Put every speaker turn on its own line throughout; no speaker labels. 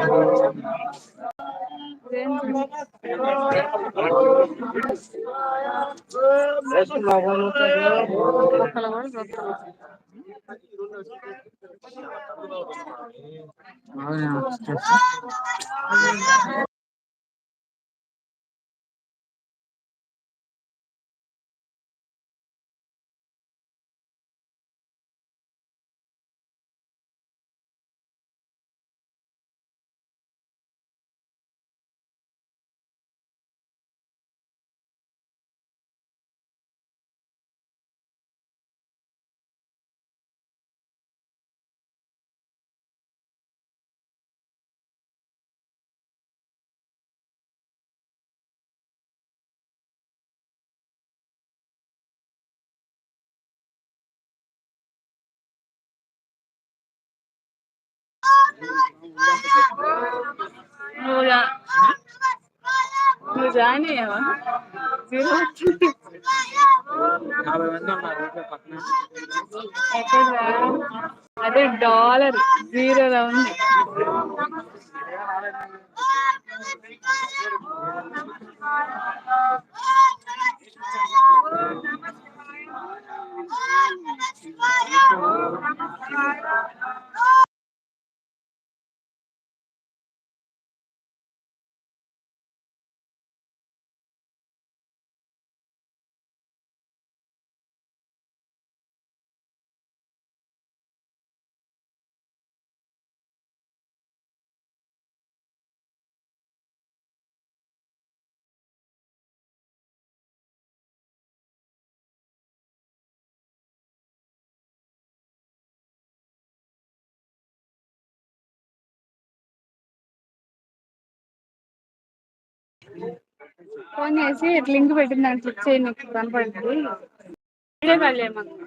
నువ్వు 아, 진짜. జాయిన్ అయ్యావా జీరో? అదే డాలర్. జీరోలో ఉంది. ఫోన్ చేసి లింక్ పెట్టింది దాన్ని క్లిక్ చేయి నీకు కనపడుతుంది. ఆ? మరి లైవ్ వస్తుంది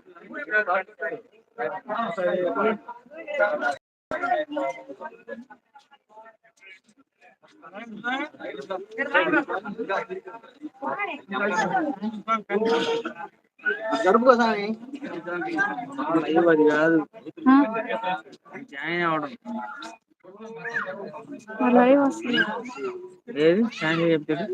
ఏది? స్టాండ్ చెప్తాడు